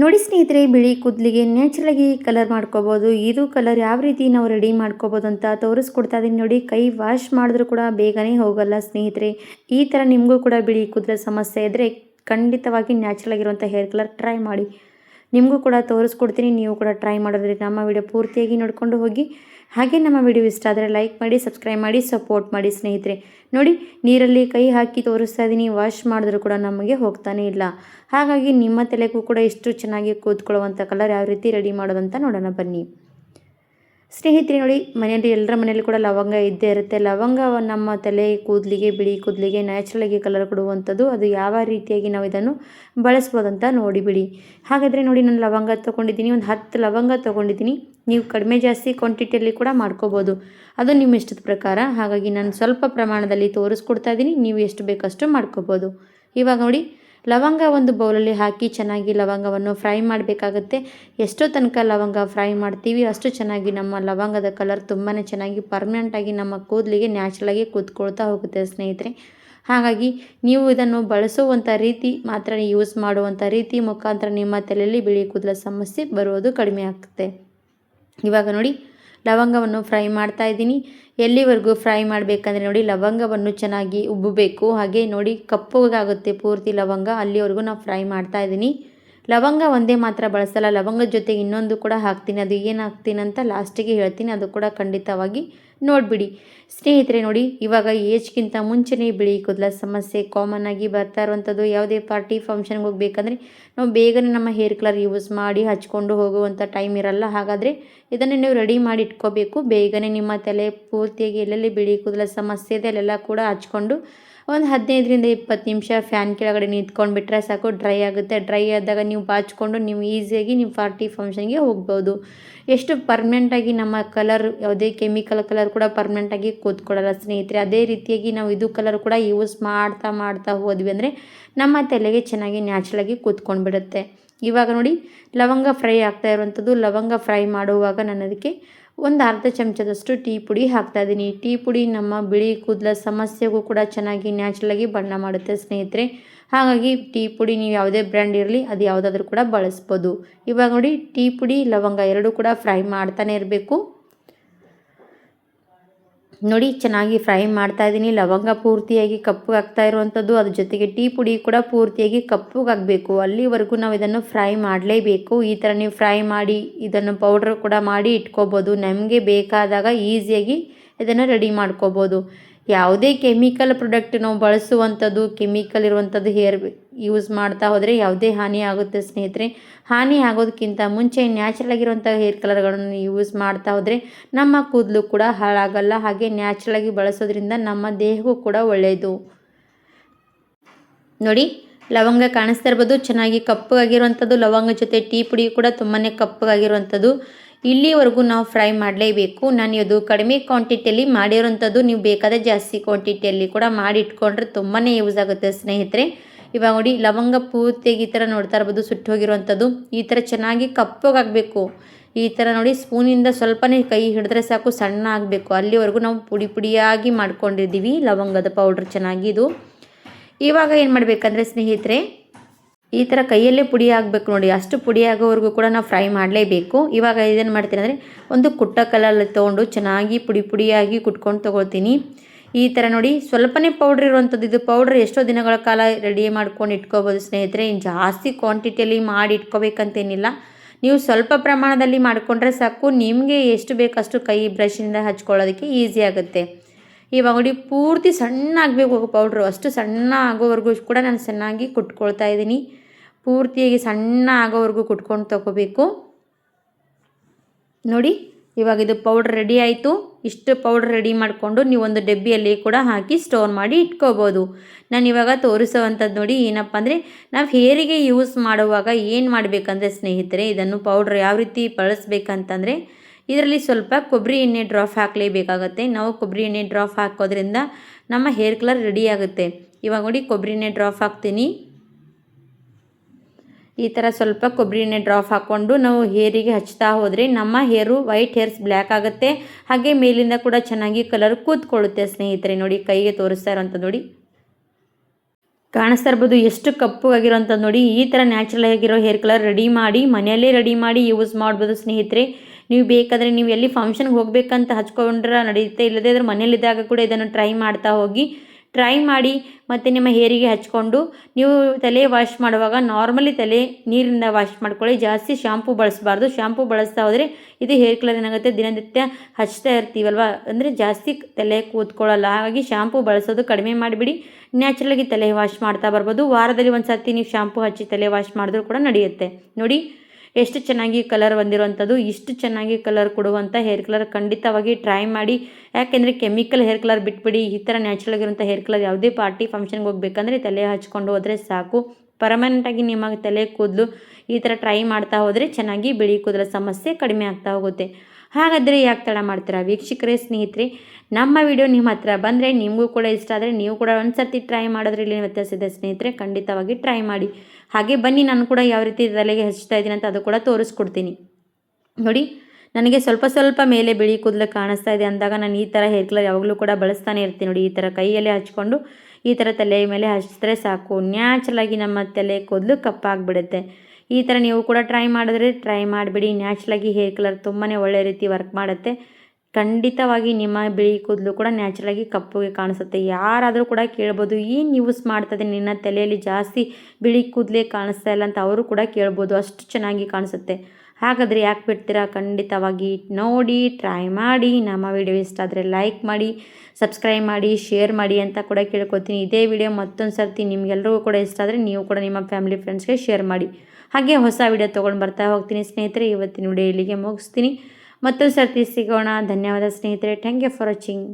ನೋಡಿ ಸ್ನೇಹಿತರೆ, ಬಿಳಿ ಕೂದಲಿಗೆ ನ್ಯಾಚುರಲಾಗಿ ಕಲರ್ ಮಾಡ್ಕೋಬೋದು. ಇದು ಕಲರ್ ಯಾವ ರೀತಿ ನಾವು ರೆಡಿ ಮಾಡ್ಕೋಬೋದು ಅಂತ ತೋರಿಸ್ಕೊಡ್ತಾ ಇದ್ದೀನಿ ನೋಡಿ. ಕೈ ವಾಶ್ ಮಾಡಿದ್ರೂ ಕೂಡ ಬೇಗನೆ ಹೋಗಲ್ಲ ಸ್ನೇಹಿತರೆ. ಈ ಥರ ನಿಮಗೂ ಕೂಡ ಬಿಳಿ ಕೂದಲ ಸಮಸ್ಯೆ ಇದ್ದರೆ ಖಂಡಿತವಾಗಿ ನ್ಯಾಚುರಲ್ ಆಗಿರುವಂಥ ಹೇರ್ ಕಲರ್ ಟ್ರೈ ಮಾಡಿ. ನಿಮಗೂ ಕೂಡ ತೋರಿಸ್ಕೊಡ್ತೀನಿ, ನೀವು ಕೂಡ ಟ್ರೈ ಮಾಡಿದ್ರೆ. ನಮ್ಮ ವಿಡಿಯೋ ಪೂರ್ತಿಯಾಗಿ ನೋಡಿಕೊಂಡು ಹೋಗಿ. ಹಾಗೆ ನಮ್ಮ ವಿಡಿಯೋ ಇಷ್ಟ ಆದರೆ ಲೈಕ್ ಮಾಡಿ ಸಬ್ಸ್ಕ್ರೈಬ್ ಮಾಡಿ ಸಪೋರ್ಟ್ ಮಾಡಿ ಸ್ನೇಹಿತರೆ. ನೋಡಿ, ನೀರಲ್ಲಿ ಕೈ ಹಾಕಿ ತೋರಿಸ್ತಾ ಇದ್ದೀನಿ ವಾಶ್ ಮಾಡಿದ್ರೂ ಕೂಡ ನಮಗೆ ಹೋಗ್ತಾನೆ ಇಲ್ಲ. ಹಾಗಾಗಿ ನಿಮ್ಮ ತಲೆಗೂ ಕೂಡ ಇಷ್ಟು ಚೆನ್ನಾಗಿ ಕೂತ್ಕೊಳ್ಳುವಂಥ ಕಲರ್ ಯಾವ ರೀತಿ ರೆಡಿ ಮಾಡೋದಂತ ನೋಡೋಣ ಬನ್ನಿ. ಸ್ನೇಹಿತರೆ ನೋಡಿ ಮನೆಯಲ್ಲಿ ಎಲ್ಲರ ಮನೆಯಲ್ಲಿ ಕೂಡ ಲವಂಗ ಇದ್ದೇ ಇರುತ್ತೆ. ಲವಂಗ ನಮ್ಮ ತಲೆ ಕೂದಲಿಗೆ, ಬಿಳಿ ಕೂದಲಿಗೆ ನ್ಯಾಚುರಲಾಗಿ ಕಲರ್ ಕೊಡುವಂಥದ್ದು. ಅದು ಯಾವ ರೀತಿಯಾಗಿ ನಾವು ಇದನ್ನು ಬಳಸ್ಬೋದಂತ ನೋಡಿ ಬಿಡಿ ಹಾಗಾದರೆ ನೋಡಿ, ನಾನು ಲವಂಗ ತೊಗೊಂಡಿದ್ದೀನಿ. ಒಂದು ಹತ್ತು ಲವಂಗ ತೊಗೊಂಡಿದ್ದೀನಿ. ನೀವು ಕಡಿಮೆ ಜಾಸ್ತಿ ಕ್ವಾಂಟಿಟಿಯಲ್ಲಿ ಕೂಡ ಮಾಡ್ಕೋಬೋದು. ಅದು ನಿಮ್ಮ ಇಷ್ಟದ ಪ್ರಕಾರ. ಹಾಗಾಗಿ ನಾನು ಸ್ವಲ್ಪ ಪ್ರಮಾಣದಲ್ಲಿ ತೋರಿಸ್ಕೊಡ್ತಾ ಇದ್ದೀನಿ. ನೀವು ಎಷ್ಟು ಬೇಕಷ್ಟು ಮಾಡ್ಕೋಬೋದು. ಇವಾಗ ನೋಡಿ ಲವಂಗ ಒಂದು ಬೌಲಲ್ಲಿ ಹಾಕಿ ಚೆನ್ನಾಗಿ ಲವಂಗವನ್ನು ಫ್ರೈ ಮಾಡಬೇಕಾಗತ್ತೆ. ಎಷ್ಟೋ ತನಕ ಲವಂಗ ಫ್ರೈ ಮಾಡ್ತೀವಿ, ಅಷ್ಟು ಚೆನ್ನಾಗಿ ನಮ್ಮ ಲವಂಗದ ಕಲರ್ ತುಂಬಾ ಚೆನ್ನಾಗಿ ಪರ್ಮನೆಂಟಾಗಿ ನಮ್ಮ ಕೂದಲಿಗೆ ನ್ಯಾಚುರಲಾಗಿ ಕೂತ್ಕೊಳ್ತಾ ಹೋಗುತ್ತೆ ಸ್ನೇಹಿತರೆ. ಹಾಗಾಗಿ ನೀವು ಇದನ್ನು ಬಳಸುವಂಥ ರೀತಿ ಮಾತ್ರ ಯೂಸ್ ಮಾಡುವಂಥ ರೀತಿ ಮುಖಾಂತರ ನಿಮ್ಮ ತಲೆಯಲ್ಲಿ ಬಿಳಿ ಕೂದಲ ಸಮಸ್ಯೆ ಬರುವುದು ಕಡಿಮೆ ಆಗುತ್ತೆ ಇವಾಗ ನೋಡಿ ಲವಂಗವನ್ನು ಫ್ರೈ ಮಾಡ್ತಾ ಇದ್ದೀನಿ. ಎಲ್ಲಿವರೆಗೂ ಫ್ರೈ ಮಾಡಬೇಕಂದ್ರೆ ನೋಡಿ ಲವಂಗವನ್ನು ಚೆನ್ನಾಗಿ ಉಬ್ಬಬೇಕು. ಹಾಗೆ ನೋಡಿ ಕಪ್ಪಗಾಗುತ್ತೆ ಪೂರ್ತಿ ಲವಂಗ. ಅಲ್ಲಿವರೆಗೂ ನಾವು ಫ್ರೈ ಮಾಡ್ತಾ ಇದ್ದೀನಿ. ಲವಂಗ ಒಂದೇ ಮಾತ್ರ ಬಳಸಲ್ಲ ಲವಂಗದ ಜೊತೆಗೆ ಇನ್ನೊಂದು ಕೂಡ ಹಾಕ್ತೀನಿ, ಅದು ಏನು ಹಾಕ್ತೀನಿ ಅಂತ ಲಾಸ್ಟಿಗೆ ಹೇಳ್ತೀನಿ, ಅದು ಕೂಡ ಖಂಡಿತವಾಗಿ ನೋಡಿಬಿಡಿ. ಸ್ನೇಹಿತರೆ ನೋಡಿ, ಇವಾಗ ಏಜ್ಗಿಂತ ಮುಂಚೆನೇ ಬಿಳಿ ಕೂದಲ ಸಮಸ್ಯೆ ಕಾಮನ್ ಆಗಿ ಬರ್ತಾ ಇರುವಂಥದ್ದು, ಯಾವುದೇ ಪಾರ್ಟಿ ಫಂಕ್ಷನ್ಗೆ ಹೋಗ್ಬೇಕಂದ್ರೆ ನಾವು ಬೇಗನೆ ನಮ್ಮ ಹೇರ್ ಕಲರ್ ಯೂಸ್ ಮಾಡಿ ಹಚ್ಕೊಂಡು ಹೋಗುವಂಥ ಟೈಮ್ ಇರಲ್ಲ. ಹಾಗಾದರೆ ಇದನ್ನು ನೀವು ರೆಡಿ ಮಾಡಿ ಇಟ್ಕೋಬೇಕು. ಬೇಗನೆ ನಿಮ್ಮ ತಲೆ ಪೂರ್ತಿಯಾಗಿ ಎಲ್ಲೆಲ್ಲಿ ಬಿಳಿ ಕೂದಲ ಸಮಸ್ಯೆ ಇದೆ, ಅಲ್ಲೆಲ್ಲ ಕೂಡ ಹಚ್ಕೊಂಡು ಒಂದು ಹದಿನೈದರಿಂದ ಇಪ್ಪತ್ತು ನಿಮಿಷ ಫ್ಯಾನ್ ಕೆಳಗಡೆ ನಿಂತ್ಕೊಂಡ್ಬಿಟ್ರೆ ಸಾಕು, ಡ್ರೈ ಆಗುತ್ತೆ. ಡ್ರೈ ಆದಾಗ ನೀವು ಬಾಚಿಕೊಂಡು ನೀವು ಈಸಿಯಾಗಿ ನೀವು ಪಾರ್ಟಿ ಫಂಕ್ಷನ್ಗೆ ಹೋಗ್ಬೋದು. ಎಷ್ಟು ಪರ್ಮನೆಂಟಾಗಿ ನಮ್ಮ ಕಲರ್ ಯಾವುದೇ ಕೆಮಿಕಲ್ ಕಲರ್ ಕೂಡ ಪರ್ಮನೆಂಟಾಗಿ ಕೂತ್ಕೊಳ್ಳಲ್ಲ ಸ್ನೇಹಿತರೆ. ಅದೇ ರೀತಿಯಾಗಿ ನಾವು ಇದು ಕಲರ್ ಕೂಡ ಯೂಸ್ ಮಾಡ್ತಾ ಮಾಡ್ತಾ ಹೋದ್ವಿ ಅಂದರೆ ನಮ್ಮ ತಲೆಗೆ ಚೆನ್ನಾಗಿ ನ್ಯಾಚುರಲಾಗಿ ಕೂತ್ಕೊಂಡ್ಬಿಡುತ್ತೆ. ಇವಾಗ ನೋಡಿ, ಲವಂಗ ಫ್ರೈ ಆಗ್ತಾ ಇರುವಂಥದ್ದು. ಲವಂಗ ಫ್ರೈ ಮಾಡುವಾಗ ನಾನು ಅದಕ್ಕೆ ಒಂದು ಅರ್ಧ ಚಮಚದಷ್ಟು ಟೀ ಪುಡಿ ಹಾಕ್ತಾಯಿದ್ದೀನಿ ಟೀ ಪುಡಿ ನಮ್ಮ ಬಿಳಿ ಕೂದಲ ಸಮಸ್ಯೆಗೂ ಕೂಡ ಚೆನ್ನಾಗಿ ನ್ಯಾಚುರಲಾಗಿ ಬಣ್ಣ ಮಾಡುತ್ತೆ ಸ್ನೇಹಿತರೆ. ಹಾಗಾಗಿ ಟೀ ಪುಡಿ ನೀವು ಯಾವುದೇ ಬ್ರ್ಯಾಂಡ್ ಇರಲಿ, ಅದು ಯಾವುದಾದ್ರೂ ಕೂಡ ಬಳಸ್ಬೋದು. ಇವಾಗ ನೋಡಿ, ಟೀ ಪುಡಿ, ಲವಂಗ ಎರಡೂ ಕೂಡ ಫ್ರೈ ಮಾಡ್ತಾನೆ ಇರಬೇಕು. ನೋಡಿ, ಚೆನ್ನಾಗಿ ಫ್ರೈ ಮಾಡ್ತಾ ಇದ್ದೀನಿ ಲವಂಗ ಪೂರ್ತಿಯಾಗಿ ಕಪ್ಪಗಾಗ್ತಾ ಇರುವಂಥದ್ದು. ಅದ್ರ ಜೊತೆಗೆ ಟೀ ಪುಡಿ ಕೂಡ ಪೂರ್ತಿಯಾಗಿ ಕಪ್ಪಗಾಗಬೇಕು. ಅಲ್ಲಿವರೆಗೂ ನಾವು ಇದನ್ನು ಫ್ರೈ ಮಾಡಲೇಬೇಕು. ಈ ಥರ ನೀವು ಫ್ರೈ ಮಾಡಿ, ಇದನ್ನು ಪೌಡ್ರ್ ಕೂಡ ಮಾಡಿ ಇಟ್ಕೋಬೋದು. ನಮಗೆ ಬೇಕಾದಾಗ ಈಸಿಯಾಗಿ ಇದನ್ನು ರೆಡಿ ಮಾಡ್ಕೋಬೋದು. ಯಾವುದೇ ಕೆಮಿಕಲ್ ಪ್ರಾಡಕ್ಟ್ ನಾವು ಬಳಸುವಂಥದ್ದು, ಕೆಮಿಕಲ್ ಇರುವಂಥದ್ದು ಹೇರ್ ಯೂಸ್ ಮಾಡ್ತಾ ಹೋದರೆ ಯಾವುದೇ ಹಾನಿ ಆಗುತ್ತೆ ಸ್ನೇಹಿತರೆ. ಹಾನಿ ಆಗೋದಕ್ಕಿಂತ ಮುಂಚೆ ನ್ಯಾಚುರಲ್ ಆಗಿರುವಂಥ ಹೇರ್ ಕಲರ್ಗಳನ್ನು ಯೂಸ್ ಮಾಡ್ತಾ ಹೋದರೆ ನಮ್ಮ ಕೂದಲು ಕೂಡ ಹಾಳಾಗಲ್ಲ, ಹಾಗೆ ನ್ಯಾಚುರಲಾಗಿ ಬಳಸೋದ್ರಿಂದ ನಮ್ಮ ದೇಹಕ್ಕೂ ಕೂಡ ಒಳ್ಳೆಯದು ನೋಡಿ, ಲವಂಗ ಕಾಣಿಸ್ತಾ ಇರ್ಬೋದು. ಚೆನ್ನಾಗಿ ಕಪ್ಪಗಾಗಿರುವಂಥದ್ದು, ಲವಂಗ ಜೊತೆ ಟೀ ಪುಡಿ ಕೂಡ ತುಂಬಾ ಕಪ್ಪಗಾಗಿರುವಂಥದ್ದು. ಇಲ್ಲಿವರೆಗೂ ನಾವು ಫ್ರೈ ಮಾಡಲೇಬೇಕು. ನಾನು ಇದು ಕಡಿಮೆ ಕ್ವಾಂಟಿಟಿಯಲ್ಲಿ ಮಾಡಿರೋಂಥದ್ದು ನೀವು ಬೇಕಾದರೆ ಜಾಸ್ತಿ ಕ್ವಾಂಟಿಟಿಯಲ್ಲಿ ಕೂಡ ಮಾಡಿ ಇಟ್ಕೊಂಡ್ರೆ ತುಂಬಾ ಯೂಸ್ ಆಗುತ್ತೆ ಸ್ನೇಹಿತರೆ. ಇವಾಗ ನೋಡಿ, ಲವಂಗ ಪೂರ್ತಿಯಾಗಿ ಈ ಥರ ನೋಡ್ತಾ ಇರ್ಬೋದು, ಸುಟ್ಟು ಹೋಗಿರುವಂಥದ್ದು. ಈ ಥರ ಚೆನ್ನಾಗಿ ಕಪ್ಪಗಾಗಬೇಕು ಈ ಥರ ನೋಡಿ, ಸ್ಪೂನಿಂದ ಸ್ವಲ್ಪನೇ ಕೈ ಹಿಡಿದ್ರೆ ಸಾಕು, ಸಣ್ಣ ಆಗಬೇಕು. ಅಲ್ಲಿವರೆಗೂ ನಾವು ಪುಡಿ ಪುಡಿಯಾಗಿ ಮಾಡ್ಕೊಂಡಿದ್ದೀವಿ ಲವಂಗದ ಪೌಡ್ರ್ ಚೆನ್ನಾಗಿ ಇದು. ಇವಾಗ ಏನು ಮಾಡಬೇಕಂದ್ರೆ ಸ್ನೇಹಿತರೆ ಈ ಥರ ಕೈಯಲ್ಲೇ ಪುಡಿ ಆಗಬೇಕು ನೋಡಿ. ಅಷ್ಟು ಪುಡಿ ಆಗೋವರೆಗೂ ಕೂಡ ನಾವು ಫ್ರೈ ಮಾಡಲೇಬೇಕು. ಇವಾಗ ಇದನ್ನು ಮಾಡ್ತೀನಿ ಅಂದರೆ ಒಂದು ಕುಟ್ಟ ಕಲ್ಲಲ್ಲಿ ತೊಗೊಂಡು ಚೆನ್ನಾಗಿ ಪುಡಿ ಪುಡಿಯಾಗಿ ಕುಟ್ಕೊಂಡು ತೊಗೊಳ್ತೀನಿ. ಈ ಥರ ನೋಡಿ ಸ್ವಲ್ಪನೇ ಪೌಡ್ರ್ ಇರುವಂಥದ್ದು. ಇದು ಪೌಡ್ರ್ ಎಷ್ಟೋ ದಿನಗಳ ಕಾಲ ರೆಡಿ ಮಾಡ್ಕೊಂಡು ಇಟ್ಕೋಬೋದು ಸ್ನೇಹಿತರೆ. ಇನ್ನು ಜಾಸ್ತಿ ಕ್ವಾಂಟಿಟಿಯಲ್ಲಿ ಮಾಡಿ ಇಟ್ಕೋಬೇಕಂತೇನಿಲ್ಲ. ನೀವು ಸ್ವಲ್ಪ ಪ್ರಮಾಣದಲ್ಲಿ ಮಾಡಿಕೊಂಡ್ರೆ ಸಾಕು. ನಿಮಗೆ ಎಷ್ಟು ಬೇಕಷ್ಟು ಕೈ ಬ್ರಷಿಂದ ಹಚ್ಕೊಳ್ಳೋದಕ್ಕೆ ಈಸಿ ಆಗುತ್ತೆ. ಇವಾಗ ನೋಡಿ, ಪೂರ್ತಿ ಸಣ್ಣ ಆಗಬೇಕು ಪೌಡ್ರು ಅಷ್ಟು ಸಣ್ಣ ಆಗೋವರೆಗೂ ಕೂಡ ನಾನು ಚೆನ್ನಾಗಿ ಕುಟ್ಕೊಳ್ತಾ ಇದ್ದೀನಿ. ಪೂರ್ತಿಯಾಗಿ ಸಣ್ಣ ಆಗೋವರೆಗೂ ಕುಟ್ಕೊಂಡು ತಗೋಬೇಕು. ನೋಡಿ, ಇವಾಗ ಇದು ಪೌಡ್ರ್ ರೆಡಿ ಆಯಿತು. ಇಷ್ಟು ಪೌಡ್ರ್ ರೆಡಿ ಮಾಡಿಕೊಂಡು ನೀವು ಒಂದು ಡಬ್ಬಿಯಲ್ಲಿ ಕೂಡ ಹಾಕಿ ಸ್ಟೋರ್ ಮಾಡಿ ಇಟ್ಕೋಬೋದು. ನಾನು ಇವಾಗ ತೋರಿಸೋವಂಥದ್ದು ನೋಡಿ, ಏನಪ್ಪ ಅಂದರೆ ನಾವು ಹೇರಿಗೆ ಯೂಸ್ ಮಾಡುವಾಗ ಏನು ಮಾಡಬೇಕಂದ್ರೆ ಸ್ನೇಹಿತರೆ, ಇದನ್ನು ಪೌಡ್ರ್ ಯಾವ ರೀತಿ ಬಳಸ್ಬೇಕಂತಂದರೆ ಇದರಲ್ಲಿ ಸ್ವಲ್ಪ ಕೊಬ್ಬರಿ ಎಣ್ಣೆ ಡ್ರಾಪ್ ಹಾಕಲೇಬೇಕಾಗತ್ತೆ. ನಾವು ಕೊಬ್ಬರಿ ಎಣ್ಣೆ ಡ್ರಾಪ್ ಹಾಕೋದ್ರಿಂದ ನಮ್ಮ ಹೇರ್ ಕಲರ್ ರೆಡಿ ಆಗುತ್ತೆ. ಇವಾಗ ನೋಡಿ ಕೊಬ್ಬರಿ ಎಣ್ಣೆ ಡ್ರಾಪ್ ಹಾಕ್ತೀನಿ. ಈ ಥರ ಸ್ವಲ್ಪ ಕೊಬ್ಬರಿ ಎಣ್ಣೆ ಡ್ರಾಪ್ ಹಾಕ್ಕೊಂಡು ನಾವು ಹೇರಿಗೆ ಹಚ್ತಾ ಹೋದರೆ ನಮ್ಮ ಹೇರು ವೈಟ್ ಹೇರ್ಸ್ ಬ್ಲ್ಯಾಕ್ ಆಗುತ್ತೆ. ಹಾಗೆ ಮೇಲಿಂದ ಕೂಡ ಚೆನ್ನಾಗಿ ಕಲರ್ ಕೂತ್ಕೊಳ್ಳುತ್ತೆ ಸ್ನೇಹಿತರೆ. ನೋಡಿ ಕೈಗೆ ತೋರಿಸ್ತಾ ಇರೋಂಥ ನೋಡಿ. ಕಾಣಿಸ್ತಾ ಇರ್ಬೋದು ಎಷ್ಟು ಕಪ್ಪಗಾಗಿರೋಂಥದ್ದು ನೋಡಿ. ಈ ಥರ ನ್ಯಾಚುರಲ್ ಆಗಿರೋ ಹೇರ್ ಕಲರ್ ರೆಡಿ ಮಾಡಿ ಮನೆಯಲ್ಲೇ ರೆಡಿ ಮಾಡಿ ಯೂಸ್ ಮಾಡ್ಬೋದು ಸ್ನೇಹಿತರೆ. ನೀವು ಬೇಕಾದರೆ ನೀವು ಎಲ್ಲಿ ಫಂಕ್ಷನ್ಗೆ ಹೋಗಬೇಕಂತ ಹಚ್ಕೊಂಡ್ರೆ ನಡೆಯುತ್ತೆ ಇಲ್ಲದೇ ಇದ್ರೆ ಮನೆಯಲ್ಲಿದ್ದಾಗ ಕೂಡ ಇದನ್ನು ಟ್ರೈ ಮಾಡ್ತಾ ಹೋಗಿ ಟ್ರೈ ಮಾಡಿ ಮತ್ತು ನಿಮ್ಮ ಹೇರಿಗೆ ಹಚ್ಕೊಂಡು, ನೀವು ತಲೆ ವಾಶ್ ಮಾಡುವಾಗ ನಾರ್ಮಲಿ ತಲೆ ನೀರಿಂದ ವಾಶ್ ಮಾಡ್ಕೊಳ್ಳಿ, ಜಾಸ್ತಿ ಶಾಂಪು ಬಳಸಬಾರ್ದು ಶ್ಯಾಂಪು ಬಳಸ್ತಾ ಹೋದರೆ ಇದು ಹೇರ್ ಕಲರ್ ಏನಾಗುತ್ತೆ, ದಿನನಿತ್ಯ ಹಚ್ತಾ ಇರ್ತೀವಲ್ವ? ಅಂದರೆ ಜಾಸ್ತಿ ತಲೆ ಕೂತ್ಕೊಳ್ಳಲ್ಲ, ಹಾಗಾಗಿ ಶಾಂಪು ಬಳಸೋದು ಕಡಿಮೆ ಮಾಡಿಬಿಡಿ ನ್ಯಾಚುರಲಾಗಿ ತಲೆ ವಾಶ್ ಮಾಡ್ತಾ ಬರ್ಬೋದು, ವಾರದಲ್ಲಿ ಒಂದು ಸರ್ತಿ ನೀವು ಶಾಂಪು ಹಚ್ಚಿ ತಲೆ ವಾಶ್ ಮಾಡಿದ್ರೂ ಕೂಡ ನಡೆಯುತ್ತೆ. ನೋಡಿ ಎಷ್ಟು ಚೆನ್ನಾಗಿ ಕಲರ್ ಬಂದಿರುವಂಥದ್ದು, ಇಷ್ಟು ಚೆನ್ನಾಗಿ ಕಲರ್ ಕೊಡುವಂಥ ಹೇರ್ ಕಲರ್ ಖಂಡಿತವಾಗಿ ಟ್ರೈ ಮಾಡಿ. ಯಾಕೆಂದರೆ ಕೆಮಿಕಲ್ ಹೇರ್ ಕಲರ್ ಬಿಟ್ಬಿಡಿ, ಈ ಥರ ನ್ಯಾಚುರಲ್ ಆಗಿರುವಂಥ ಹೇರ್ ಕಲರ್ ಯಾವುದೇ ಪಾರ್ಟಿ ಫಂಕ್ಷನ್ಗೆ ಹೋಗ್ಬೇಕಂದ್ರೆ ತಲೆ ಹಚ್ಕೊಂಡು ಹೋದರೆ ಸಾಕು. ಪರ್ಮನೆಂಟಾಗಿ ನಿಮಗೆ ತಲೆ ಕೂದಲು ಈ ಥರ ಟ್ರೈ ಮಾಡ್ತಾ ಹೋದರೆ ಚೆನ್ನಾಗಿ ಬಿಳಿ ಕೂದಲ ಸಮಸ್ಯೆ ಕಡಿಮೆ ಆಗ್ತಾ ಹೋಗುತ್ತೆ. ಹಾಗಾದರೆ ಯಾಕೆ ತಡ ಮಾಡ್ತೀರಾ? ವೀಕ್ಷಕರೇ, ಸ್ನೇಹಿತರೆ, ನಮ್ಮ ವಿಡಿಯೋ ನಿಮ್ಮ ಹತ್ರ ಬಂದರೆ ನಿಮಗೂ ಕೂಡ ಇಷ್ಟ ಆದರೆ ನೀವು ಕೂಡ ಒಂದು ಸರ್ತಿ ಟ್ರೈ ಮಾಡೋದ್ರಲ್ಲಿ ವ್ಯತ್ಯಾಸ ಇದೆ. ಸ್ನೇಹಿತರೆ, ಖಂಡಿತವಾಗಿ ಟ್ರೈ ಮಾಡಿ. ಹಾಗೆ ಬನ್ನಿ, ನಾನು ಕೂಡ ಯಾವ ರೀತಿ ತಲೆಗೆ ಹಚ್ತಾ ಇದ್ದೀನಿ ಅಂತ ಅದು ಕೂಡ ತೋರಿಸ್ಕೊಡ್ತೀನಿ. ನೋಡಿ, ನನಗೆ ಸ್ವಲ್ಪ ಸ್ವಲ್ಪ ಮೇಲೆ ಬಿಳಿ ಕೂದಲು ಕಾಣಿಸ್ತಾ ಇದೆ ಅಂದಾಗ ನಾನು ಈ ಥರ ಹೇರ್ ಕಲರ್ ಯಾವಾಗಲೂ ಕೂಡ ಬಳಸ್ತಾನೆ ಇರ್ತೀನಿ ನೋಡಿ. ಈ ಥರ ಕೈಯಲ್ಲೇ ಹಚ್ಕೊಂಡು ಈ ಥರ ತಲೆ ಮೇಲೆ ಹಚ್ಚಿದ್ರೆ ಸಾಕು. ನ್ಯಾಚುರಲಾಗಿ ನಮ್ಮ ತಲೆ ಕೂದಲು ಕಪ್ಪಾಗಿಬಿಡುತ್ತೆ. ಈ ಥರ ನೀವು ಕೂಡ ಟ್ರೈ ಮಾಡಿದ್ರೆ ಟ್ರೈ ಮಾಡಿಬಿಡಿ. ನ್ಯಾಚುರಲಾಗಿ ಹೇರ್ ಕಲರ್ ತುಂಬಾ ಒಳ್ಳೆ ರೀತಿ ವರ್ಕ್ ಮಾಡುತ್ತೆ. ಖಂಡಿತವಾಗಿ ನಿಮ್ಮ ಬಿಳಿ ಕೂದಲು ಕೂಡ ನ್ಯಾಚುರಲಾಗಿ ಕಪ್ಪುಗೆ ಕಾಣಿಸುತ್ತೆ. ಯಾರಾದರೂ ಕೂಡ ಕೇಳ್ಬೋದು, ಏನು ಯೂಸ್ ಮಾಡ್ತದೆ ನಿನ್ನ ತಲೆಯಲ್ಲಿ ಜಾಸ್ತಿ ಬಿಳಿ ಕೂದಲೇ ಕಾಣಿಸ್ತಾ ಇಲ್ಲ ಅಂತ ಅವರು ಕೂಡ ಕೇಳ್ಬೋದು. ಅಷ್ಟು ಚೆನ್ನಾಗಿ ಕಾಣಿಸುತ್ತೆ. ಹಾಗಾದರೆ ಯಾಕೆ ಬಿಡ್ತೀರಾ? ಖಂಡಿತವಾಗಿ ನೋಡಿ ಟ್ರೈ ಮಾಡಿ. ನಮ್ಮ ವಿಡಿಯೋ ಇಷ್ಟ ಆದರೆ ಲೈಕ್ ಮಾಡಿ ಸಬ್ಸ್ಕ್ರೈಬ್ ಮಾಡಿ ಶೇರ್ ಮಾಡಿ ಅಂತ ಕೂಡ ಕೇಳ್ಕೊತೀನಿ. ಇದೇ ವಿಡಿಯೋ ಮತ್ತೊಂದು ಸರ್ತಿ ನಿಮಗೆಲ್ಲರಿಗೂ ಕೂಡ ಇಷ್ಟ ಆದರೆ ನೀವು ಕೂಡ ನಿಮ್ಮ ಫ್ಯಾಮಿಲಿ ಫ್ರೆಂಡ್ಸ್ಗೆ ಶೇರ್ ಮಾಡಿ. ಹಾಗೆ ಹೊಸ ವಿಡಿಯೋ ತೊಗೊಂಡು ಬರ್ತಾ ಹೋಗ್ತೀನಿ. ಸ್ನೇಹಿತರೆ, ಇವತ್ತಿನ ವಿಡಿಯೋ ಇಲ್ಲಿಗೆ ಮುಗಿಸ್ತೀನಿ. ಮತ್ತೊಂದು ಸರ್ತಿ ಸಿಗೋಣ. ಧನ್ಯವಾದ ಸ್ನೇಹಿತರೆ. Thank you for watching